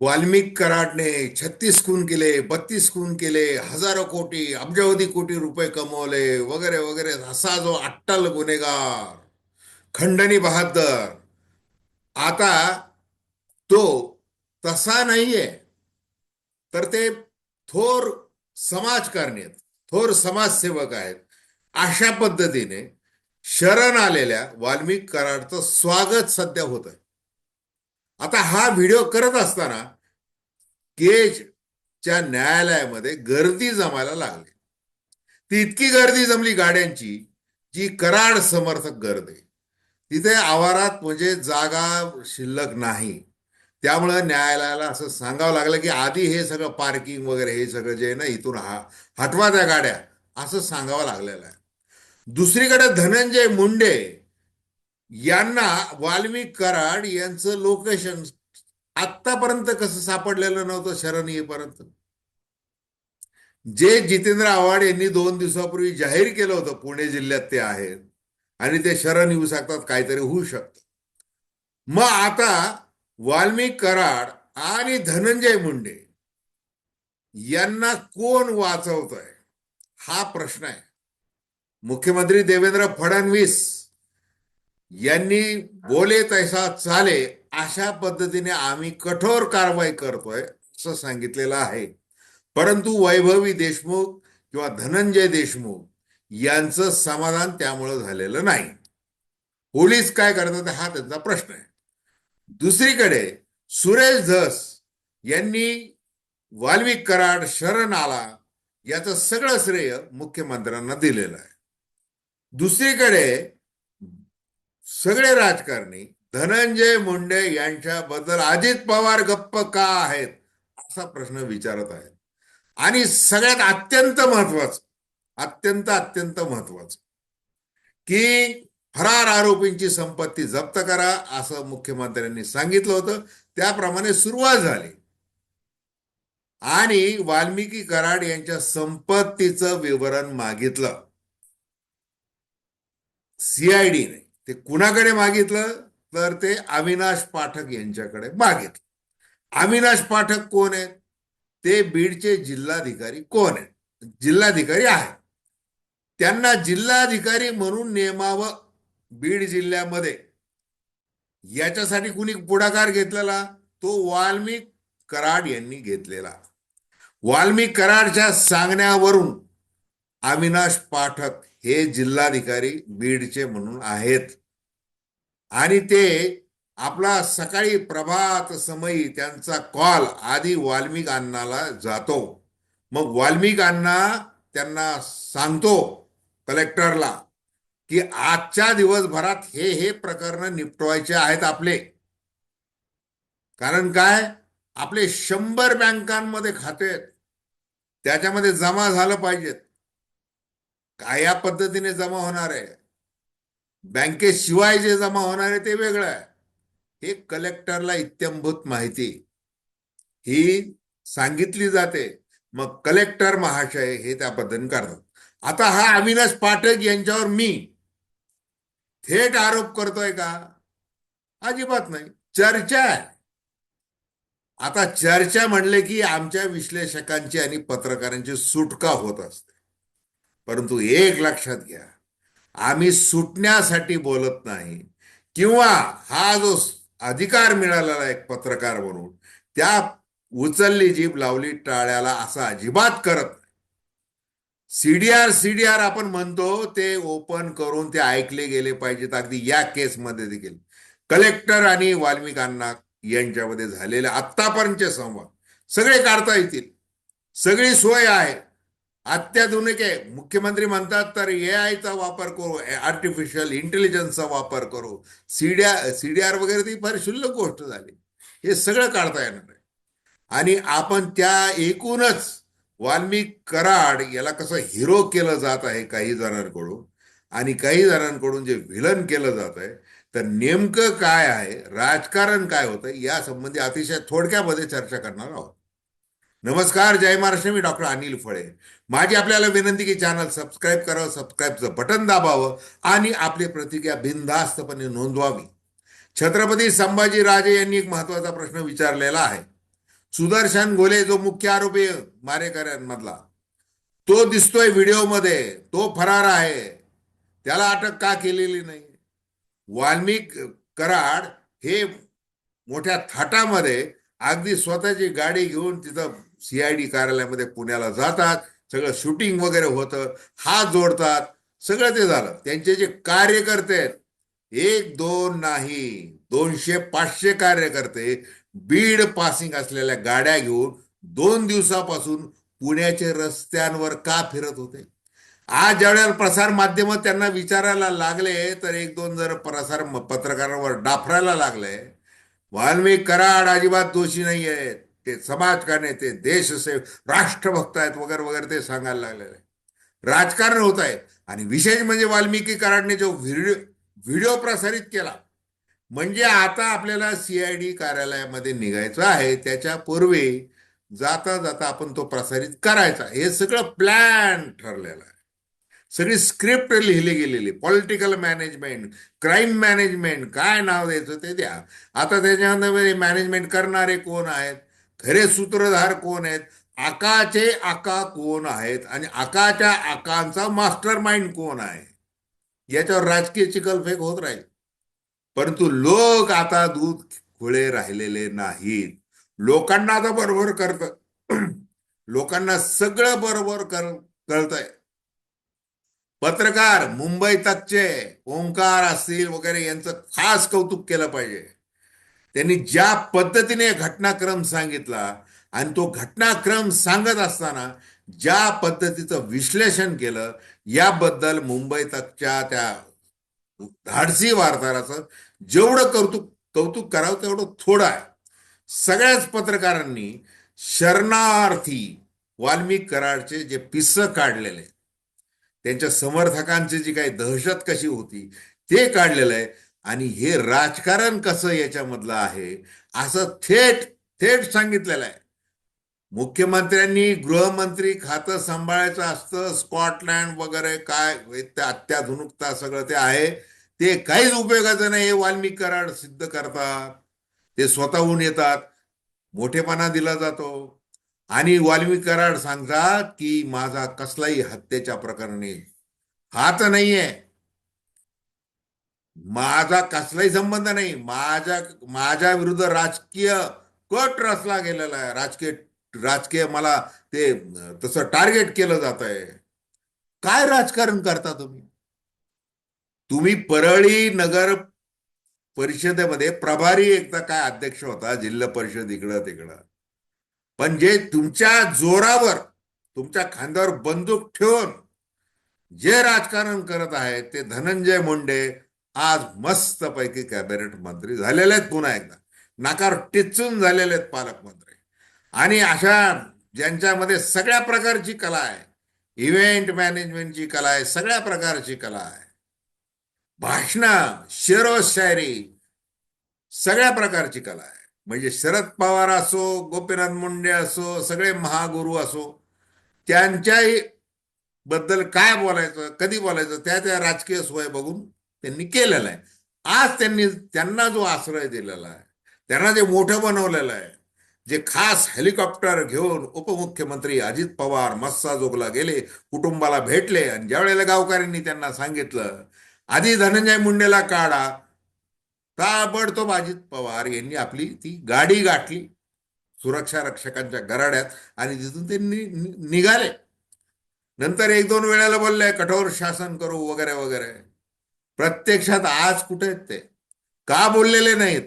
वाल्मिक कराडने छत्तीस खून केले बत्तीस खून केले हजारो कोटी अब्जावधी कोटी रुपये कमवले वगैरे वगैरे. असा जो अट्टल गुन्हेगार खंडणी बहादर. आता तो तसा नाहीये. तर ते थोर समाजकारणी आहेत थोर समाजसेवक आहेत. अशा पद्धतीने शरण आलेल्या वाल्मिक कराडचं स्वागत सध्या होत आहे आता हा व्हिडिओ करत असताना केजच्या न्यायालयामध्ये गर्दी जमायला लागली. ती इतकी गर्दी जमली गाड्यांची जी कराड समर्थक गर्दी तिथे आवारात म्हणजे जागा शिल्लक नाही. त्यामुळं न्यायालयाला असं सांगावं लागलं की आधी हे सगळं पार्किंग वगैरे हे सगळं जे ना इथून हा हटवा त्या गाड्या असं सांगावं लागलेलं आहे. दुसरीकडे धनंजय मुंडे यांना वाल्मिक कराड यांचं लोकेशन आत्तापर्यंत कसं सापडलेलं नव्हतं शरण येईपर्यंत जे जितेंद्र आव्हाड यांनी दोन दिवसापूर्वी जाहीर केलं होतं पुणे जिल्ह्यात ते आहेत आणि ते शरण येऊ शकतात काहीतरी होऊ शकतं. मग आता वाल्मिक कराड आणि धनंजय मुंडे यांना कोण वाचवतोय? हा प्रश्न आहे. मुख्यमंत्री देवेंद्र फडणवीस यांनी बोले तैसा चाले अशा पद्धतीने आम्ही कठोर कारवाई करतोय असं सांगितलेलं आहे. परंतु वैभवी देशमुख किंवा धनंजय देशमुख यांचं समाधान त्यामुळं झालेलं नाही. पोलीस काय करतात हा त्यांचा प्रश्न आहे. दुसरीकडे सुरेश धस यांनी वाल्मिक कराड शरण आला याचं सगळं श्रेय मुख्यमंत्र्यांना दिलेलं आहे. दुसरीकडे सगळे राजकारणी धनंजय मुंडे यांच्याबद्दल अजित पवार गप्प का आहेत असा प्रश्न विचारत आहेत. आणि सगळ्यात अत्यंत महत्वाचं अत्यंत अत्यंत महत्वाचं की फरार आरोपींची संपत्ती जप्त करा असं मुख्यमंत्र्यांनी सांगितलं होतं. त्याप्रमाणे सुरुवात झाली. आणि वाल्मिकी कराड यांच्या संपत्तीचं विवरण मागितलं. सीआयडीने ते कुणाकडे मागितलं? तर ते अविनाश पाठक यांच्याकडे मागितलं. अविनाश पाठक कोण आहेत? ते बीडचे जिल्हाधिकारी कोण आहेत? जिल्हाधिकारी आहेत. त्यांना जिल्हाधिकारी म्हणून नेमावं बीड जिल्ह्यामध्ये. याच्यासाठी कुणी पुढाकार घेतलेला? तो वाल्मिक कराड यांनी घेतलेला. वाल्मिक कराडच्या सांगण्यावरून अविनाश पाठक हे जिल्हाधिकारी बीडचे म्हणून आहेत. आणि ते आपला सकाळी प्रभात समयी त्यांचा कॉल आधी वाल्मिक अण्णाला जातो. मग वाल्मिक अण्णा त्यांना सांगतो कलेक्टरला की आजच्या दिवसभरात हे हे प्रकरण निपटवायचे आहेत आपले. कारण काय? आपले शंभर बँकांमध्ये खाते आहेत. त्याच्यामध्ये जमा झालं पाहिजेत. काय या पद्धतीने जमा होणार आहे? बँकेशिवाय जे जमा होणार आहे ते वेगळं आहे. हे कलेक्टरला इत्यंभूत माहिती. ही सांगितली जाते. मग कलेक्टर महाशय हे त्या पद्धतीने करतात. आता हा अविनाश पाठक यांच्यावर मी थेट आरोप करतोय का? अजिबात नाही. चर्चा आहे. आता चर्चा म्हणले की आमच्या विश्लेषकांची आणि पत्रकारांची सुटका होत असते. परंतु एक लक्षात घ्या आम्ही सुटण्यासाठी बोलत नाही. किंवा हा जो अधिकार मिळालेला एक पत्रकार म्हणून त्या उचलली जीभ लावली टाळ्याला असा अजिबात करत नाही. सीडीआर सीडीआर आपण म्हणतो ते ओपन करून ते ऐकले गेले पाहिजेत. अगदी या केसमध्ये देखील. कलेक्टर आणि वाल्मिकांना यांच्यामध्ये झालेले आत्तापर्यंतचे संवाद. सगळे काढता येतील. सगळी सोय आहे. अत्याधुनिक आहे. मुख्यमंत्री म्हणतात तर ए आयचा वापर करू आर्टिफिशियल इंटेलिजन्सचा वापर करू. सीडीआर सीडीआर वगैरे ती फार शुल्लक गोष्ट झाली. हे सगळं काढता येणार आहे. आणि आपण त्या एकूणच वाल्मिक कराड याला कसं हिरो केलं जात आहे काही जणांकडून आणि काही जणांकडून जे विलन केलं जात आहे तर नेमकं काय आहे राजकारण काय होतं या संबंधी अतिशय थोडक्यामध्ये चर्चा करणार आहोत. नमस्कार जय महाराष्ट्र. मी डॉक्टर अनिल फळे. माझी आपल्याला विनंती की चॅनल सबस्क्राईब करावं सबस्क्राईबचं बटन दाबावं आणि आपली प्रतिक्रिया बिनधास्तपणे नोंदवावी. छत्रपती संभाजी राजे यांनी एक महत्त्वाचा प्रश्न विचारलेला आहे. सुदर्शन घोले जो मुख्य आरोपी मारेकऱ्यांमधला. तो दिसतोय व्हिडिओमध्ये तो फरार आहे. त्याला अटक का केलेली नाही? वाल्मिक कराड हे मोठ्या थाटामध्ये अगदी स्वतःची गाडी घेऊन तिथं सीआयडी कार्यालयामध्ये पुण्याला जातात सगळं शूटिंग वगैरे होतं हात जोडतात सगळं ते झालं. त्यांचे जे कार्यकर्ते आहेत एक दोन नाही दोनशे पाचशे कार्यकर्ते बीड पासिंग असलेल्या गाड्या घेऊन दोन दिवसापासून पुण्याच्या रस्त्यांवर का फिरत होते? आज ज्यावेळेला प्रसार माध्यम त्यांना विचारायला लागले तर एक दोन जर प्रसार पत्रकारांवर डाफरायला लागले वाल्मिक कराड अजिबात दोषी नाही आहेत ते समाजकारणे ते देशसेव राष्ट्रभक्त आहेत वगैरे वगैरे ते सांगायला लागलेले. राजकारण होत आहे. आणि विशेष म्हणजे वाल्मिकी कराडने जो व्हिडिओ व्हिडिओ प्रसारित केला म्हणजे आता आपल्याला सीआयडी कार्यालयामध्ये निघायचं आहे. त्याच्या पूर्वी जाता जाता आपण तो प्रसारित करायचा. हे सगळं प्लॅन ठरलेलं आहे. सगळी स्क्रिप्ट लिहिली गेलेली. पॉलिटिकल मॅनेजमेंट क्राईम मॅनेजमेंट काय नाव द्यायचं ते द्या. आता त्याच्यामध्ये मॅनेजमेंट करणारे कोण आहेत? खरे सूत्रधार कोण आहेत? आकाचे आका कोण आहेत? आणि आकाच्या आकांचा मास्टर माइंड कोण आहे? याच्यावर राजकीय चिकलफेक होत राहील. परंतु लोक आता दूध खुळे राहिलेले नाहीत. लोकांना आता बरोबर करत. लोकांना सगळं बरोबर कर कळतंय. पत्रकार मुंबई तकचे ओंकार असतील वगैरे यांचं खास कौतुक केलं पाहिजे. त्यांनी ज्या पद्धतीने घटनाक्रम सांगितला आणि तो घटनाक्रम सांगत असताना ज्या पद्धतीचं विश्लेषण केलं याबद्दल मुंबई तकच्या त्या धाडसी वार्ताहराचं जेवढं कौतुक कौतुक करावं तेवढं थोडं आहे. सगळ्याच पत्रकारांनी शरणार्थी वाल्मिक कराडचे जे पिस्स काढलेले त्यांच्या समर्थकांची जी काही दहशत कशी होती ते काढलेलं आहे. आणि हे राजकारण कसं याच्यामधलं आहे? असं थेट थेट सांगितलेलं आहे. मुख्यमंत्र्यांनी गृहमंत्री खातं सांभाळायचं असतं स्कॉटलँड वगैरे काय अत्याधुनिकता सगळं ते आहे. ते काहीच उपयोगाचं नाही हे वाल्मिक कराड सिद्ध करतात. ते स्वतःहून येतात. मोठेपणा दिला जातो. आणि वाल्मिक कराड सांगतात की माझा कसलाही हत्येच्या प्रकरणी हात नाहीये. माझा कसलाही संबंध नाही. माझ्या माझ्या विरुद्ध राजकीय कट रचला गेलेला आहे. राजकीय राजकीय मला ते तसं टार्गेट केलं जात आहे. काय राजकारण करता तुम्ही? तुम्ही परळी नगर परिषदेमध्ये प्रभारी एकदा काय अध्यक्ष होता? जिल्हा परिषद इकडं तिकडं. पण जे तुमच्या जोरावर तुमच्या खांद्यावर बंदूक ठेवून जे राजकारण करत आहेत ते धनंजय मुंडे आज मस्तपैकी कॅबिनेट मंत्री झालेले आहेत पुन्हा एकदा. नाकार टिचून झालेले आहेत पालकमंत्री. आणि अशा ज्यांच्यामध्ये सगळ्या प्रकारची कला आहे इव्हेंट मॅनेजमेंटची कला आहे सगळ्या प्रकारची कला आहे. भाषणं शेरो शायरी सगळ्या प्रकारची कला आहे. म्हणजे शरद पवार असो गोपीनाथ मुंडे असो सगळे महागुरु असो त्यांच्याही बद्दल काय बोलायचं कधी बोलायचं त्या त्या राजकीय सोय बघून त्यांनी केलेलं आहे. आज त्यांनी त्यांना जो आश्रय दिलेला आहे त्यांना जे मोठं बनवलेलं आहे जे खास हेलिकॉप्टर घेऊन उपमुख्यमंत्री अजित पवार मस्साजोगला गेले कुटुंबाला भेटले आणि ज्या वेळेला गावकऱ्यांनी त्यांना सांगितलं आधी धनंजय मुंडेला काढा. ताबडतोब अजित पवार यांनी आपली ती गाडी गाठली सुरक्षा रक्षकांच्या गराड्यात आणि तिथून ते निघाले. नंतर एक दोन वेळेला बोलले कठोर शासन करू वगैरे वगैरे. प्रत्यक्षात आज कुठे आहेत ते? का बोललेले नाहीत?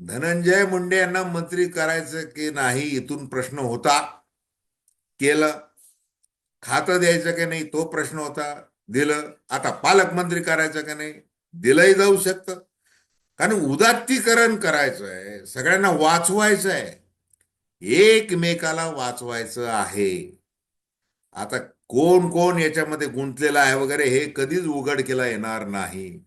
धनंजय मुंडे यांना मंत्री करायचं की नाही इथून प्रश्न होता? केलं. खातं द्यायचं की नाही तो प्रश्न होता. दिलं. आता पालकमंत्री करायचं की नाही? दिलंही जाऊ शकतं. कारण उदात्तीकरण करायचं आहे सगळ्यांना वाचवायचं आहे एकमेकाला वाचवायचं आहे. आता कोण कोण याच्यामध्ये गुंतलेला आहे वगैरे हे कधीच उघड केला येणार नाही.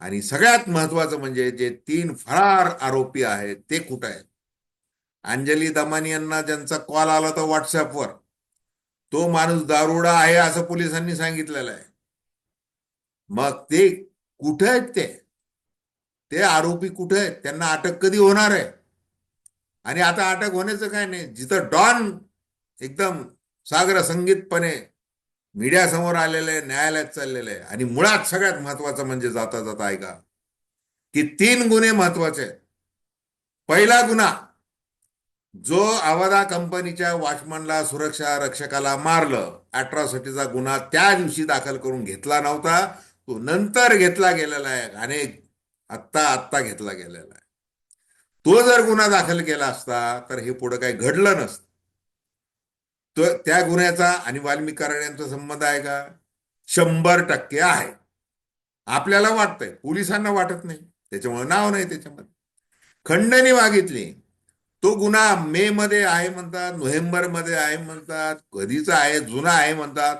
आणि सगळ्यात महत्वाचं म्हणजे जे तीन फरार आरोपी आहेत ते कुठं आहेत? अंजली दमानी यांना ज्यांचा कॉल आला होता व्हॉट्सअपवर तो माणूस दारुडा आहे असं पोलिसांनी सांगितलेलं आहे. मग ते कुठे आहेत ते? ते आरोपी कुठे आहेत? त्यांना अटक कधी होणार आहे? आणि आता अटक होण्याचं काय नाही. जिथं डॉन एकदम सागर संगीतपणे मीडियासमोर आलेले आहे न्यायालयात चाललेले. आहे आणि मुळात सगळ्यात महत्वाचं म्हणजे जाता जाता ऐका की तीन गुन्हे महत्त्वाचे आहेत. पहिला गुन्हा जो आवादा कंपनीच्या वॉचमनला सुरक्षा रक्षकाला मारलं. अॅट्रॉसिटीचा गुन्हा त्या दिवशी दाखल करून घेतला नव्हता. तो नंतर घेतला गेलेला आहे. आणि आत्ता आत्ता घेतला गेलेला आहे. तो जर गुन्हा दाखल केला असता तर हे पुढं काही घडलं नसतं. तर त्या गुन्ह्याचा आणि वाल्मिकी कराड यांचा संबंध आहे का? शंभर टक्के आहे. आपल्याला वाटतंय. पोलिसांना वाटत नाही. त्याच्यामुळे नाव नाही त्याच्यामध्ये. खंडणी मागितली. तो गुन्हा मे मध्ये आहे म्हणतात नोव्हेंबरमध्ये आहे म्हणतात कधीचा आहे जुना आहे म्हणतात.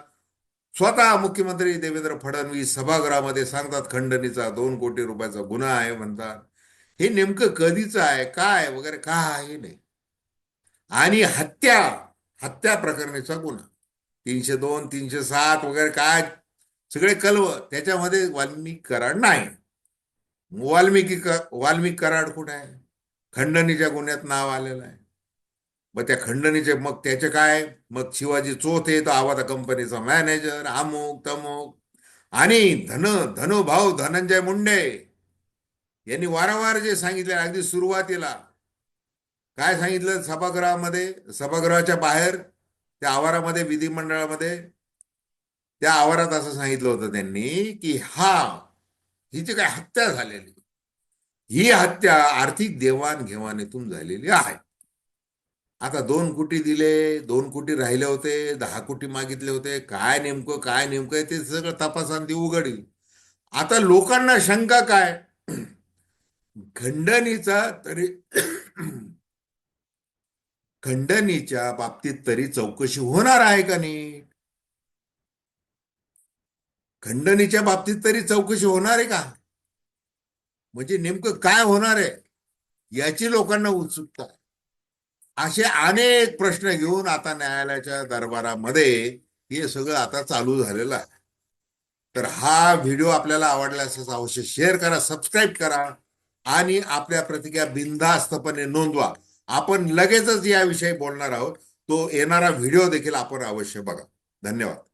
स्वतः मुख्यमंत्री देवेंद्र फडणवीस सभागृहामध्ये सांगतात खंडणीचा दोन कोटी रुपयाचा गुन्हा आहे म्हणतात. हे नेमकं कधीचं आहे काय वगैरे का आहे नाही. आणि हत्या हत्या प्रकरणीचा गुन्हा तीनशे दोन तीनशे सात वगैरे काय? सगळे कलव. त्याच्यामध्ये वाल्मिक कराड नाही. वाल्मिकी क- वाल्मिक कराड कुठे आहे? खंडणीच्या गुन्ह्यात नाव आलेलं आहे. मग त्या खंडणीचे मग त्याचे काय? मग शिवाजी चोथ तो आवाता कंपनीचा मॅनेजर अमुक तमुक. आणि धन धनुभाऊ धनंजय मुंडे. यांनी वारंवार जे सांगितले अगदी सुरुवातीला. काय सांगितलं सभागृहामध्ये? सभागृहाच्या बाहेर त्या आवारामध्ये विधिमंडळामध्ये? त्या आवारात असं सांगितलं होतं त्यांनी की हा ही जी काय हत्या झालेली ही हत्या आर्थिक देवाणघेवाणीतून झालेली आहे. आता दोन कोटी दिले दोन कोटी राहिले होते दहा कोटी मागितले होते काय नेमकं काय नेमकं ते सगळं तपासांती उघडील. आता लोकांना शंका काय? खंडणीचा तरी खंडणीच्या बाबतीत तरी चौकशी होणार आहे का नाही? खंडणीच्या बाबतीत तरी चौकशी होणार आहे का? म्हणजे नेमकं काय होणार आहे? याची लोकांना उत्सुकता आहे. असे अनेक प्रश्न घेऊन आता न्यायालयाच्या दरबारामध्ये हे सगळं आता चालू झालेलं आहे. तर हा व्हिडिओ आपल्याला आवडला अवश्य शेअर करा सबस्क्राईब करा आणि आपल्या प्रतिक्रिया बिनधास्तपणे नोंदवा. आपण लगेचच याविषयी बोलणार आहोत. तो येणारा व्हिडिओ देखील आपण अवश्य बघा. धन्यवाद.